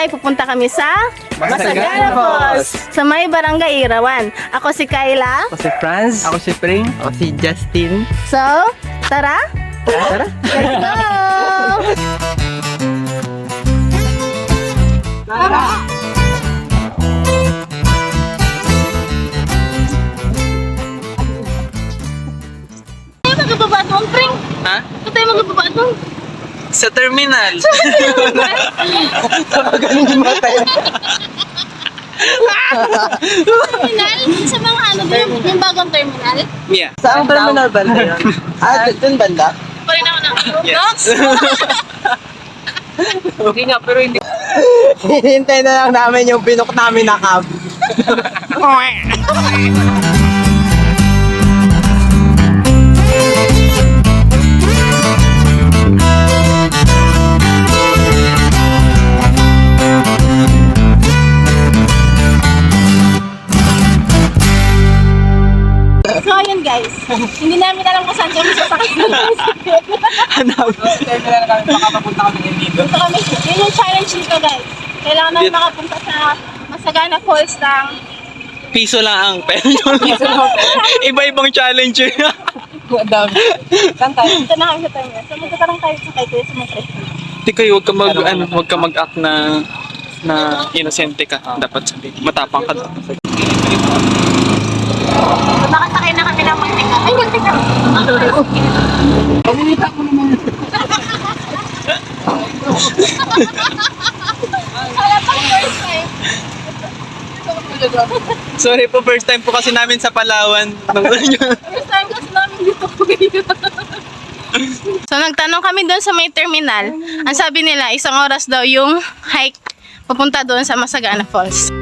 Ay pupunta kami sa Masagana Falls. Sa may Barangay Irawan. Ako si Kyla. Ako si Franz. Ako si Pring. Ako si Justin. So, tara! Tara. Let's go! Tayo Sa terminal. Ganun yung mga tayo. Terminal? Sa mga ano, yung, yung bagong terminal? Mia. Saan terminal banda yun? ah, dun banda? Pa rin ako ng Yes. Okay nga, pero hindi. Hihintay na lang namin yung pinok namin na cab. Guys. Hindi namin alam kung saan kami sasakay ng bicycle. Hanap. Terminal kami, baka mapunta kami dito. Ito kami. Yun yung challenge nito guys. Kailangan namin makapunta sa Masagana Falls ng Piso lang ang pen. Iba-ibang challenge yun. Madami. Saan tayo? Dito na kami sa terminal. So, magkakarang tayo sa kay Kuya sa mga. Hindi kayo, huwag ka mag, ano, huwag ka mag-act na na inosente ka. Dapat sabihin. Matapang ka dapat. So, nakasakay na kami ng magtika. Ay, magtika! Wala pang first time. Sorry po, first time po kasi namin sa Palawan. Nung First time kasi namin dito So, nagtanong kami doon sa may terminal. Ang sabi nila, isang oras daw yung hike papunta doon sa Masagana Falls.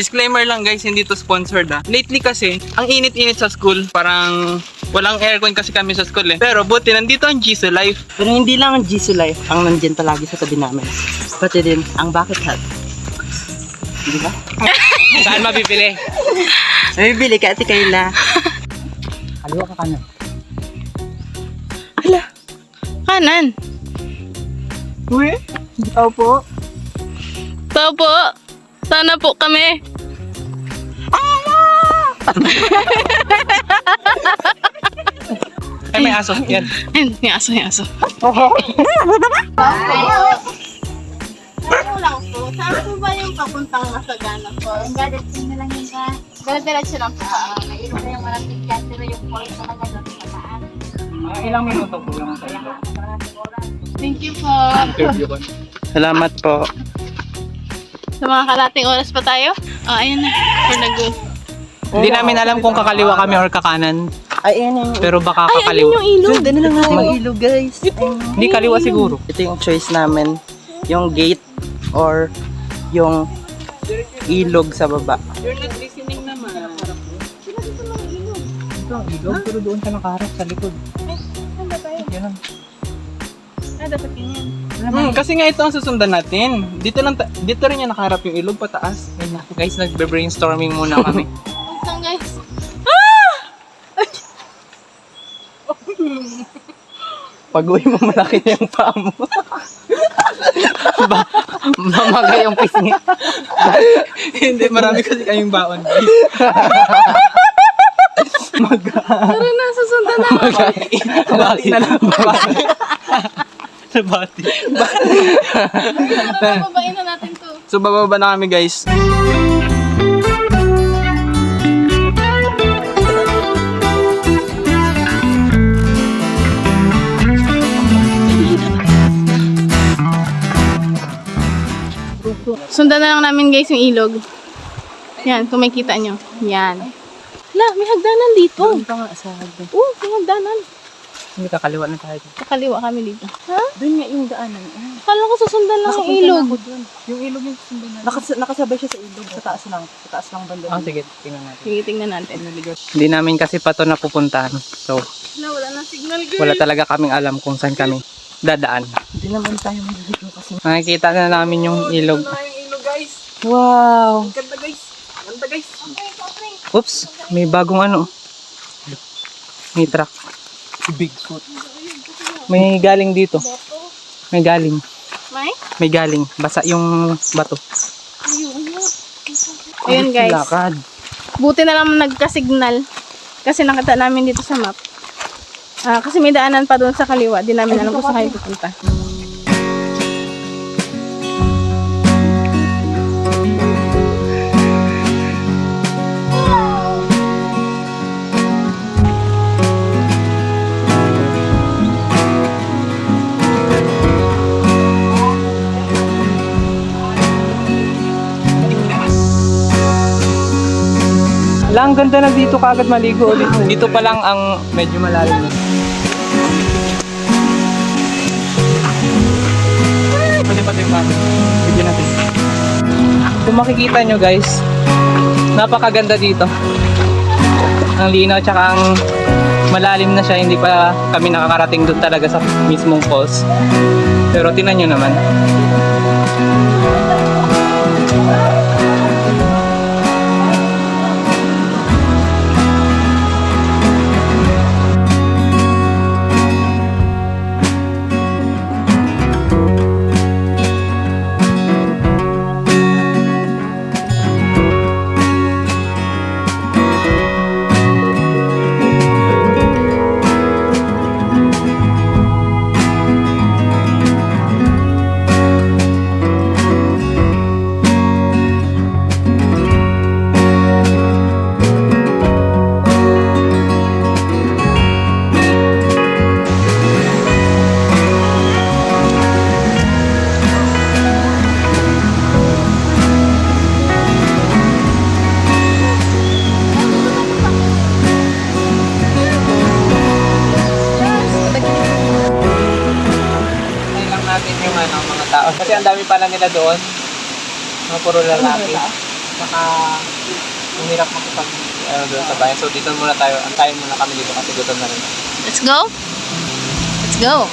Disclaimer lang guys, hindi to sponsored ah. Lately kasi, ang init-init sa school. Parang walang aircon kasi kami sa school eh. Pero buti, nandito ang Jisoo Life. Pero hindi lang ang Jisoo Life ang nandyan palagi sa tabi namin. Pati din ang Bucket Hut. Di ba? Saan mabibili? May bili ka, Ate Kayla. Kaliwa ka kanan. Ala, kanan. Uy, ikaw po. Tao po. Sana po kami. Ay, may aso. Yan. Ayun, yung aso, yung aso. Ano lang po, saan po ba yung papuntang Masagana po? Dadating na lang yun ka. Dala-diretso lang po. Oo, mayroon na yung maraming dyan, pero yung na lang doon sa taas. ilang minuto po lang sa Thank you po. interview ko. Salamat po. Sa mga kalating oras pa tayo? Oh, ayun na. We're na go. Hindi namin alam kung kakaliwa kami or kakanan. Ay, ayan yung... Pero baka Ay, ayun kakaliwa. yung ilog. Sundan na lang natin yung ilog, guys. Hindi kaliwa siguro. Ito yung choice namin. Yung gate or yung ilog sa baba. You're not listening naman. Ito ang ilog, pero doon ka nakaharap sa likod. Yan lang. Ah, dapat yun yan. Hmm, kasi nga ito ang susundan natin. Dito lang ta- dito rin yung nakaharap yung ilog pataas. Ayun na. Guys, nagbe-brainstorming muna kami. Wait lang, guys. Pag uwi mo malaki na yung paa mo. ba mamagay yung pisngi. Hindi, marami kasi kayong baon, guys. Tara na, susundan na. Bati na lang. Sa bati. Tara, babain na natin to. So, bababa na kami, guys. Sundan na lang namin guys yung ilog. Yan, kung makita nyo. Yan. La, may hagdanan dito. Ito nga sa hagdan. Oo, may hagdanan. Hindi kakaliwa na tayo. Kakaliwa kami dito. Ha? Doon nga yung daanan. Ah, Akala ko susundan lang yung nakapunta ilog. na ako doon. Yung ilog yung susundan natin. Nakas nakasabay siya sa ilog. Sa taas lang. Sa taas lang banda. Ah, sige. Tingnan natin. Sige, tingnan natin. Hindi namin kasi pa to napupuntahan. So, Wala, wala na signal guys. wala talaga kaming alam kung saan kami dadaan. Hindi naman tayo maliligo kasi. Nakikita na namin yung ilog. Wow. Ganda guys. Ganda guys. Oops, may bagong ano. May truck. Bigfoot. May galing dito. May galing. May? May galing. Basa yung bato. Ayun guys. Lakad. Buti na lang nagka-signal. Kasi nakita namin dito sa map. Ah, kasi may daanan pa doon sa kaliwa. Di namin alam kung saan kayo pupunta. Lang ganda na dito kaagad maligo ulit. Dito pa lang ang medyo malalim na. Pwede pa tayo Bigyan natin. Kung makikita nyo guys, napakaganda dito. Ang linaw tsaka ang malalim na siya. Hindi pa kami nakakarating doon talaga sa mismong falls. Pero tinan nyo naman. Ang dami pala nila doon. Mga puro lalaki. Saka, ang hirap makipag ano, doon sa bayan. So dito muna tayo. Antayin muna kami dito kasi gutom na rin. Let's go! Let's go!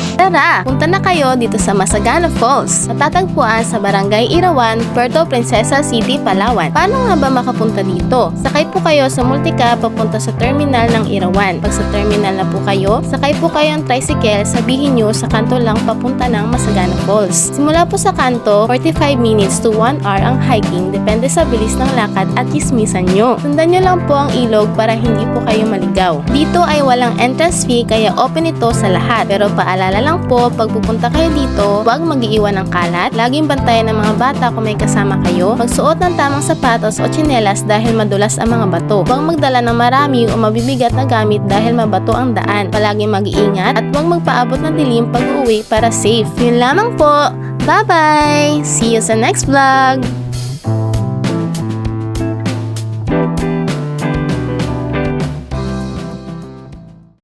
Tara, punta na kayo dito sa Masagana Falls. Matatagpuan sa Barangay Irawan, Puerto Princesa City, Palawan. Paano nga ba makapunta dito? Sakay po kayo sa multicab papunta sa terminal ng Irawan. Pag sa terminal na po kayo, sakay po kayo ng tricycle, sabihin nyo sa kanto lang papunta ng Masagana Falls. Simula po sa kanto, 45 minutes to 1 hour ang hiking depende sa bilis ng lakad at kismisan nyo. Sundan nyo lang po ang ilog para hindi po kayo maligaw. Dito ay walang entrance fee kaya open ito sa lahat. Pero paalala lang po, pag pupunta kayo dito, huwag mag-iiwan ng kalat. Laging bantayan ng mga bata kung may kasama kayo. Magsuot ng tamang sapatos o tsinelas dahil madulas ang mga bato. Huwag magdala ng marami o mabibigat na gamit dahil mabato ang daan. Palaging mag-iingat at huwag magpaabot ng dilim pag uwi para safe. Yun lamang po. Bye-bye! See you sa next vlog!